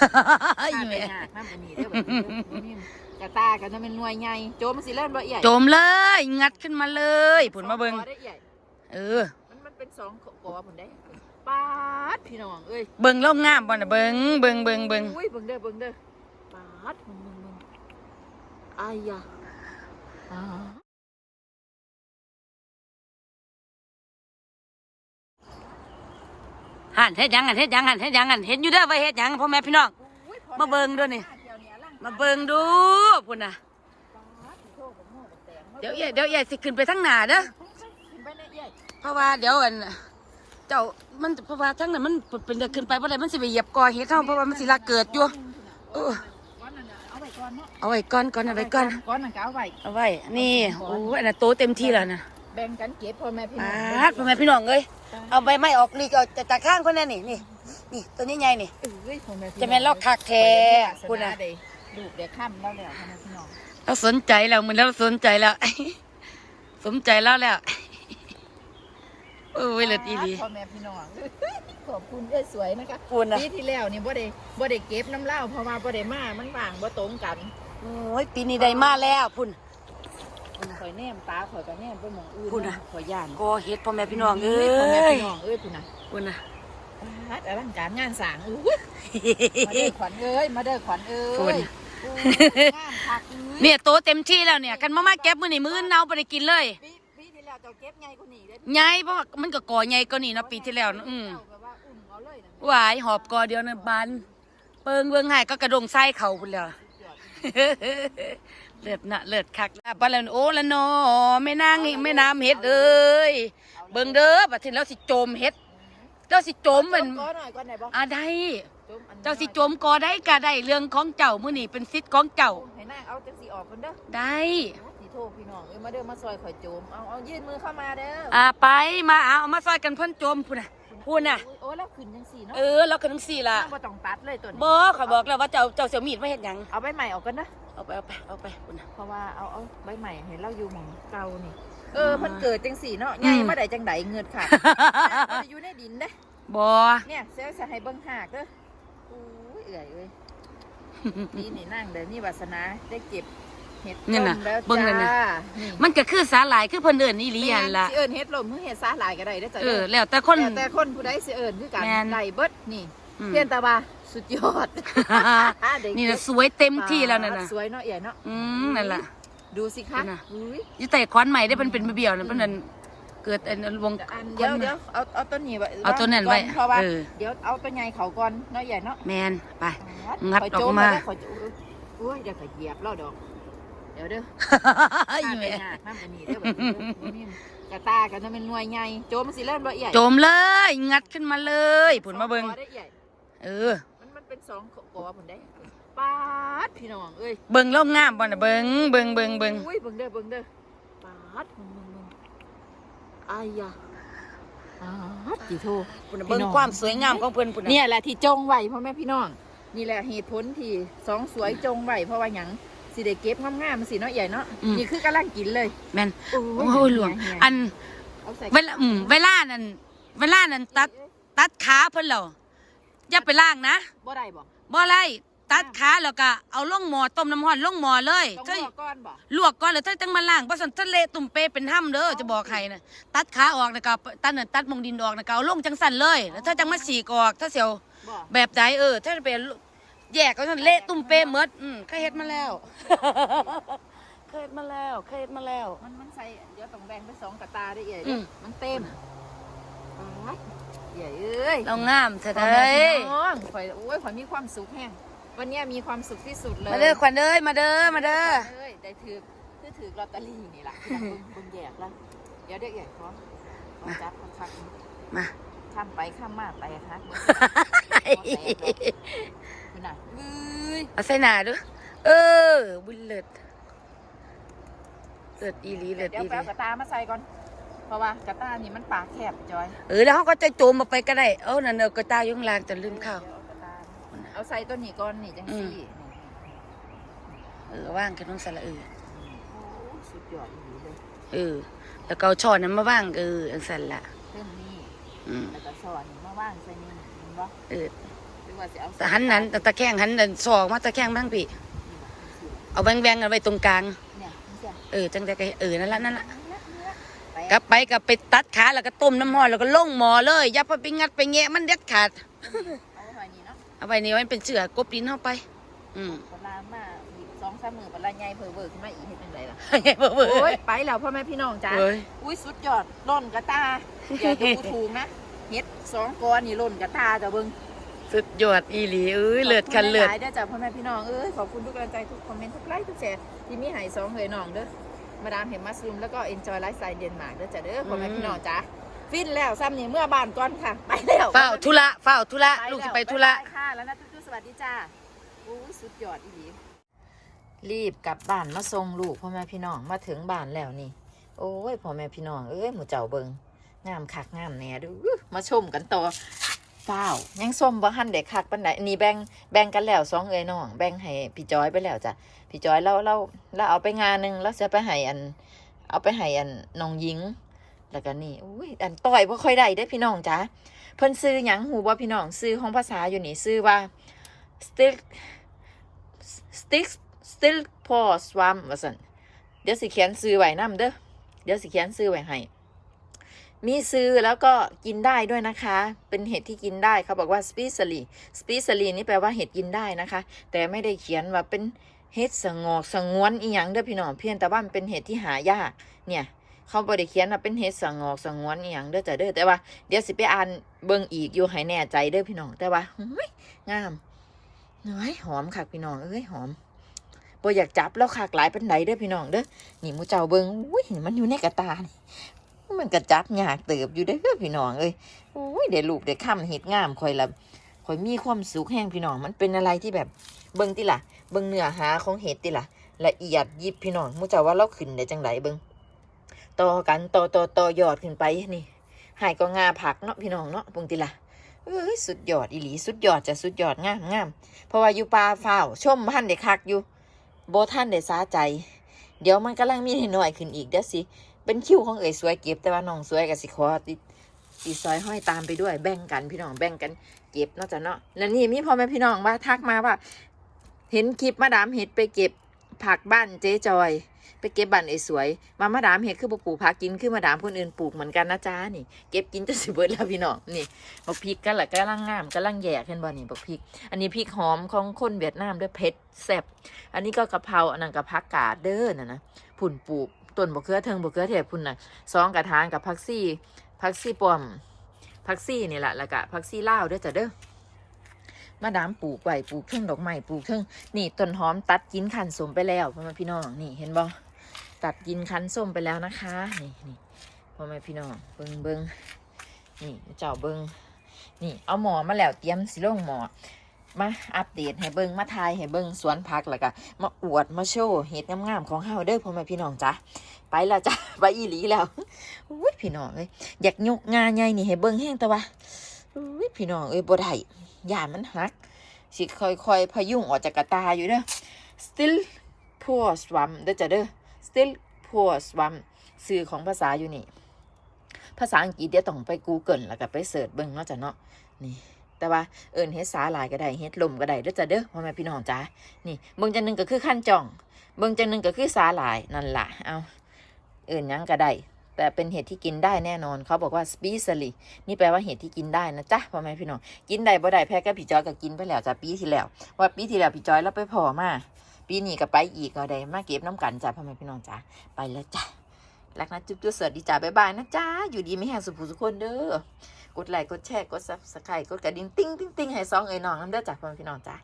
อีข้าไปแม่ยากน้ำอันนี้เด้อแบบนี้เด้อบ่มีกระตากันจะเป็นหน่วยใหญ่โจมมันสิเริ่มบ่ใหญ่โจมเลย งัดขึ้นมาเลยผุนมาเบิงสอได้ใหญ่เออ มันมันเป็นสองกอผุนได้ปาดพี่น้องเอ้ยเบิงแล้วงามบ่น่ะเบิงเบิงเบิงเบิงอุ้ยเบิ่งเด้อเบิ่งเด้อปาดเบิ่งเบิ่งเบิ่งอายะ หันเฮ็ดหยังหันเฮ็ดหยังหันเฮ็ดหยังหันเห็นอยู่เด้อว่าเฮ็ดหยังพ่อแม่พี่น้องอุ้ยพอมาเบิ่งด้วยนี่เที่ยวนี้อลังมาเบิงดูพุ่นน่ะปาดโชคกับโม่กับแตงเดี๋ยวใหญ่เดี๋ยวใหญ่สิขึ้นไปทั้งหน้าเด้อขึ้นไปในใหญ่เพราะว่าเดี๋ยวอันเจ้ามันเพราะว่าทั้งนั้นมันเป็นเดินขึ้นไปบ่ได้มันสิไปเหยียบกอเฮ็ดเฮาเพราะว่ามันสิลากเกิดอยู่เออก้อนนั่นน่ะเอาไว้ก่อนเนาะเอาไว้ก่อนก่อนเอาไว้ก่อน ก้อนนั่นก็เอาไว้ เอาไว้ นี่โอ้ยอันน่ะโตเต็มที่แล้วนะ แบ่งกันเก็บพ่อแม่พี่ปน้องาดพ่อแม่พี่น้องเอ้ยเอาใบไม้ออกนี่ก็จะจากข้างคนนั้นนี่นี่นี่ตัวนี้ใหญ่นี่ เอ้ยพ่อแม่พี่จะแม่นลอกคักแท้คุคุณณน่ะน่ะลูกเด็กค่ำแล้วแล้วพ่อแม่พี่น้องเราสนใจแล้วมันเราสนใจแล้ว สนใจแล้วแล้วโอ้ยเลิศอีหลี พ่อแม่พี่น้องขอบคุณเอ้ยสวยนะคะคุณนะ ปีที่แล้วนี่บ่ได้บ่ได้เก็บน้ำเหล้าเพราะว่าบ่ได้มามันว่างบ่ตรงกันโอ้ยปีนี้ได้มาแล้วพุ่นข่ อยแนมตาข่อยก็แนมไปหมองอื่นพูดน่ะข่อยย่านกอเฮ็ดพ่อแม่พี่น้องเอ้พ่อแม่ยพี่น้องเอ้ยพุ่นน่ะพุ่นน่ะปาดอลังการงานสร้างอุ้ยมาเด้อขวัญเอ้ยมาเด้อขวัญเอ้พูดยน่ะอุ้ยงานคักอื้อเนี่ยโตเต็มที่แล้วเนี่ยกันมามาเก็บมื้อนี้มื้ออนเนาบ่ได้กินเลยปีปีที่แล้วเจ้าเก็บใหญ่กว่านี้เด้อใหญ่เพราะว่ามันก็กอใหญ่กว่านี้เนาะปีที่แล้วเนอะอืม เจ้าแบบว่าอุ้มเอาเลยนะ หวายหอบกอเดียวนะบานเปิงเบิ่งให้ก็กระดงไส้เขาพุ่นแล้ว เลิศนะเลิศคักบาลานโอละนอแม่นางนี่แม่น้ำเฮ็ดเอ้ยเบิ่งเด้อบัดทีแล้วสิโจมเฮ็ดเจ้าสิโจมมันก้อนหน่อยก้อนไหนบ่อ่าได้จมอันเจ้าสิโจมกอได้ก็ได้เรื่องของเจ้ามื้อนี้เป็นสิทธิ์ของเจ้าให้นางเอาจังสีออกกันเด้อได้สีโทษพี่น้องเอ้ยมาเด้อมาซอยข่อยโจมเอาเอายื่นมือเข้ามาเด้ออ่าไปมาเอาเอามาซอยกันเพิ่นโจมพุ่นน่ะ พุ่นน่ะ โอ้ยแล้วขึ้นจังสีเนาะเออแล้วก็ทั้งสี่ล่ะนางบ่ต้องตัดเลยตัวนี้บ่ขอยบอกแล้วว่าเจ้าเจ้าเสี่ยวมีดมาเฮ็ดหยังเอาใบใหม่ออกกันนะเอาไปเอาไปเอาไปพุ่นน่ะเพราะว่าเอาเอาใบใหม่ให้เราอยู่หมองเก่านี่ เออเพิ่นเกิดจังสีเนาะใหญ่อืมมาได้จังไดเงินค่ะมันจะอยู่ในดินเด้บ่เนี่ยเซลจะให้เบิ่งหากเด้ออู้ยเอื่อยเอ้ยนี่นี่นั่งเด้อนี่วาสนาได้เก็บ เห็ดนี่ต้น่ะมแล้วเบิ่งนั่นน่ะจ้านี่มันก็คือสาหร่ายคือเพิ่นเอิ้นอีหลีหั่นล่ะ สิเอิ้นเฮ็ดลมคือเฮ็ดสาหร่ายก็ได้เด้อจ้ะเอเด้ออ แล้วแต่คน แต่แต่คนผู้ใดสิเอิ้นคือกันแม่น ได้เบิดนี่อืม เพียนแตาว่าสุดยอดได้นี่เก็นะบสวยเต็มที่แล้วนั่นน่ะสวยเนาะใหญ่เนาะอืมนั่นล่ะ ดูสิคะนั่นน่ะ อุ้ยอยู่แต่ขวานใหม่ได้เพิ่นเป็นเบี้ยวๆนะเพิ่นนั่นเกิดอันวง อันเดี๋ยวเดี๋ยวเอาเอาต้นนี้ไว้เอาต้นนั้นไว้ก่อเพราะว่าเออ เดี๋ยวเอาต้นใหญ่เขาก่อนเนาะใหญ่เนาะ แมนไป งัดข่ยออกโจมาแล้วข่อยโจอุ้ยเดี๋ยวข่อยเหยียบแล้วดอก เดี๋ยวเด้ออีข้าไปแม่ยากน้ำอันนี้เด้อแบบนี้เด้อบ่มีกระตากันจะเป็นหน่วยใหญ่โจมมันสิเริ่มบ่ใหญ่โจมเลย งัดขึ้นมาเลยผุนมาเบิ่งสอได้ใหญ่เออ มันมันเป็นสองกอผลได้ปาดพี่น้องเอ้ยเบิ่งแล้วงามบ่น่ะเบิ่งเบิ่งเบิ่งเบิ่งอุ้ยเบิ่งเด้อเบิ่งเด้อปาดเบิ่งเบิ่งเบิ่งอายะปาดกี่โทผุนน่ะเบิ่งความสวยงามของเพิ่นผุนน่ะเนี่ยแหละที่จงไว้พ่อแม่พี่น้องนี่แหละเหตุผลที่สองสวยจงไว้เพราะว่าหยัง สิได้เก็บงามๆมันสิเนาะใหญ่เนาะนี่คือกำลังกินเลยแม่นโอ้โอ้ยหลวงเหี่ยอันเอาใส่เวลาอืมเวลานั้นเวลานั้นตัดตัดขาเพิ่นแล้วอย่าไปล้างนะบ่ได้บ่บ่ไรตัดขาแล้วก็เอาลงหม้อต้มน้ำร้อนลงหม้อเลยต้องถ้าลวกก้อนบ่ลวกก่อนแล้วถ้าจังมาล้างเพราะสันทะเลตุ่มเปเป็นห้ำเด้อจะบอกใครนะตัดขาออกนะก็ตัดน่ะตัดหมองดินออกนะก็เอาลงจังสันเลย แล้วถ้าจังมาสีกออกถ้าเสียว บ่แบบใดเออ ถ้าจะเป็น แยกก็สันเละตุ่มเปหมดอืมเคยเฮ็ดมาแล้ว เคยเฮ็ดมาแล้ว เคยเฮ็ดมาแล้ว มันมันใส่เดี๋ยวต้องแบ่งเป็นสองกระตาได้ใหญ่อืเด้อมมันเต็มปาดใหญ่เอ้ยเรางามเถอะพ่อเด้แม่ยพี่น้องข่อยโอ้ยข่อยมีความสุขแฮงวันเนี้ยมีความสุขที่สุดเลยมาเด้อขวัญเด้ยมาเด้อมาเด้อเอ้ยได้ถือคือถือลอตเตอรี่นี่ล่ะที่นั่งเบิ่งเบิ่งแยกแล้วเดี๋ยวเด็กใหญ่พร้อมพร้อมจับคักๆมาข้ามไปข้ามมาไปครับคุณ น่ะเอ้ยเอาใส่หน้าดูเออ บุญเลิศเลิศอีหลีเลิศเดี๋ยวอีหแป๊ลีบกระตามาใส่ก่อน เพราะว่ากระตานี่มันปากแคบจอยเออแล้วเขาก็จะโจมมาไปก็ได้เอ้านั่นเออกระตายอยข้างล่างแต่ลืมข้าวเดี๋ยวเอากระตาเอาใส่ตัวนี้ก่อนนี่จังซี่เออว่างกันต้องสละเออโอ้สุดยอดดีเลยเออ แล้วก็เอาช้อนนั้นมาว่างเอออันสั่นละเครื่องนี้อืมแล้วก็สอนนี่มาว่างใส่นี่เห็นบ่เออ เออรือว่าสิเอาแต่หันนั้นแต่ตะแคงหันนั่นศอกมาตะแคงบ้างพี่ เอาแบงแบงๆกันไว้ตรงกลาง เนี่ยมันจะเออจังแต่ก็เออนั่นละนั่นละไปกลับไปกับไปตัดขาแล้วก็ต้มน้ำร้อนแล้วก็ลงหม้อเลยอย่าไปไปงัดไปแงะมันเด็ดขาด เอาไว้นี่เนาะเอาไว้นี่ไว้เป็นเสือกบดินเข้าไป อืมปลามาอีกสองสามมือปลาใหญ่เพิ่มเบิกขึ้นมาอีกเฮ็ดจังไดล่ะเบื่อเบื่อโอ้ยไปแล้วพ่อแม่พี่น้องจ้าเอ้ย อุ้ยสุดยอดล่นกระตาอย่าดูถูกนะเฮ็ดสองก้อนนี่ล่นกระตาจ้ะเบิ่ง สุดยอดอีหลีเอ้ยเลือดคันเลือดขอบคุณหลายๆเด้อจ้ะพ่อแม่พี่น้องเอ้ยขอบคุณทุกกำลังใจทุกคอมเมนต์ทุกไลค์ทุกแชร์ที่มีให้สองเฮยน้องเด้อมาดามเห็นมัสลูมแล้วก็ enjoy lifestyle เดนมาร์กเด้อจ้ะเด้อพ่อแม่พี่น้องจ้าฟินแล้วซ้ำนี่เมื่อบ้านก่อนค่ะ ไปแล้วเฝ้าธุระเฝ้าธุระลูกจะไปธุระบ๊ายบายค่ะแล้วนะทุกๆสวัสดีจ้าโอ้ยสุดยอดอีหลีรีบกลับบ้านมาส่งลูกพ่อแม่พี่น้องมาถึงบ้านแล้วนี่ โอ้ยพ่อแม่พี่น้องเอ้ยหมูเจ้าเบิงงามคักงามแหน่ดูมาชมกันต่อ ฟ้ายังส้มบ่หันเด็กคักปันไดนนี้แบ่งแบ่งกันแล้วสองเอ้ยน้องแบ่งให้พี่จอยไปแล้วจ้ะพี่จอยเราเราเราเอาไปงานหนึ่งแล้วจะไปให้อัน เอาไปให้อันน้องหญิง แล้วก็นี่อุ้ยอันต่อยบ่ค่อยได้เด้พี่น้องจ้ะเพิ่นซื้อหยังหูบ่พี่น้องซื้อของภาษาอยู่นี่ซื้อว่า still stick still paw swam ว่าซั่นเดี๋ยวสิเขียนซื้อไว้นํเด้อเดี๋ยวสิเขียนซื้อไว้ให้ มีซื้อแล้วก็กินได้ด้วยนะคะ เป็นเห็ดที่กินได้เขาบอกว่า s p e c i a l l y s p e c i a l l y นี่แปลว่าเห็ดกินได้นะคะ แต่ไม่ได้เขียนว่าเป็นเห็ดสงอกสงวนอีหยังเด้อพี่น้องเพียงแต่ว่ามันเป็นเห็ดที่หายากเนี่ยเขาบริเขียนว่าเป็นเห็ดสงอกสงวนอีหยังเด้อจ้ะเด้อแต่ว่าเดี๋ยวสิไปอ่านเบิ่งอีกอยู่ให้แน่ใจเด้อพี่น้องแต่ว่าเฮ้ยงามเฮ้ยหอมค่ะพี่น้องเอ้ยหอมบ่อยากจับแล้วขากหลายเป็นไหนเด้อพี่น้องเด้อนี่มูเจ้าเบิงอุ้ยมันอยู่ในกระตาน มันกระจับยากเติบอยู่เด้เพื่อพี่น้องเอ้ยอุ้ยเดี๋ยวลูกเดี๋ยวค่ำเห็ดงามคอยละคอยมีความสุขแห้งพี่น้อง มันเป็นอะไรที่แบบเบิงติล่ะ เบิงเนื้อหาของเห็ดติล่ะ ละเอียดยิบพี่น้องมูเจ้าว่าเราขึ้นได้จังไดเบิงต่อกันต่อต่อต่อยอดขึ้นไปนี่หายก็งาผักเนาะพี่น้องเนาะเบิงติล่ะเอ้ยสุดยอดอีหลีสุดยอดจะสุดยอดงามงามเพราะว่าอยู่ป่าเฝ้าชมพันเด็กคักอยู่โบท่านได้สาใจ เดี๋ยวมันกำลังมีหน่อยขึ้นอีกเดี๋ยวสิ เป็นคิวของเอ๋ยสวยเก็บแต่ว่าน้องสวยกับสิขอติติดซอยห้อยตามไปด้วยแบ่งกันพี่น้องแบ่งกันเก็บเนาะจ้ะเนาะแล้วนี่มีพ่อแม่พี่น้องว่าทักมาว่า เห็นคลิปมาดามเห็ดไปเก็บผักบ้านเจ๊จอย ไปเก็บบ้านเอ๋ยสวยมามาดามเห็ดคือปลูกผักกินคือมาดามคนอื่นปลูกเหมือนกันนะจ้านี่ เก็บกินจะสิเบิดแล้วพี่น้องนี่บักพริกกันแหละกำลังงามกำลังแยกเห็นบ่นี่บักพริก อันนี้พริกหอมของคนเวียดนามด้วยเผ็ดแซ่บอันนี้ก็กะเพราอันนั้นกับผักกาดเด้อนะนะผุ่นปลูก ต้นบกเขือเทิงบกเขือเทศพุ่นน่ะซองกระถางกับผักซี่ผักซี่ปอมผักซี่นี่แหละแล้วก็ผักซี่ลาเด้อจ้ะเด้อมาดามปลูกไว้ปลูกเทิงดอกไม้ปลูกเทิงนี่ต้นหอมตัดกินขันสมไปแล้วพ่อแม่พี่น้องนี่เห็นบ่ตัดกินคันส้มไปแล้วนะคะ นี่นี่พ่อแม่พี่น้องเบิงเบิงนี่เจ้าเบิงนี่เอาหมอมาแล้วเตรียมสิลงหมอ มาอัปเดตให้เบิงมาทายให้เบิงสวนผักแล้วก็มาอวดมาโชว์เห็ดงามๆของเฮาเด้อพ่อแม่พี่น้องจ้ะไปล้วจ้ะไปอีหลีแล้วอุ้ยพี่น้องเอ้ยอยากยกงานใหญ่นี่ให้เบิงแห้งแต่ว่าอุ้ยพี่น้องเอ้ยบ่ได้ย่ามันหักสิค่อยๆพยุงออกจากกระตาอยู่เด้อ still poor swam เด้อจ้ะเด้อ still poor swam สื่อของภาษาอยู่นี่ ภาษาอังกฤษเดี๋ยวต้องไป Google แล้วก็ไปเสิร์ชเบิ่งเนาะจ้ะเนาะนี่ แต่ว่าเอิญเฮ็ดสาหลายก็ได้เฮ็ดลมก็ได้เด้อจ้ะเด้อพ่อแม่พี่น้องจ้านี่เบิ่งจังหนึ่งก็คือขั้นจ่อง เบิ่งจังหนึ่งก็คือสาหลายนั่นล่ะเอาเอิญยังก็ได้แต่เป็นเห็ดที่กินได้แน่นอน เขาบอกว่า species นี่แปลว่าเห็ดที่กินได้นะจ๊ะพ่อแม่พี่น้อง กินได้บ่ได้แพ้กับพี่จอยก็กินไปแล้วจ้ะปีที่แล้ว ว่าปีที่แล้วพี่จอยเราไปพอมา ปีนี้ก็ไปอีกก็ได้มาเก็บน้ำกันจ้ะพ่อแม่พี่น้องจ้าไปแล้วจ้ะ รักนะจุ๊บจุ๊บสวัสดีจ้าบ๊ายบายนะจ้าอยู่ดีไม่แห้งสุขสุขคนเด้อกดไลค์กดแชร์กดซับสไครต์กดกระดิ่งติ้งติ้งติ้งให้ซองเอ้ยน้องน้ำเด้อจ้าพ่อพี่น้องจ้า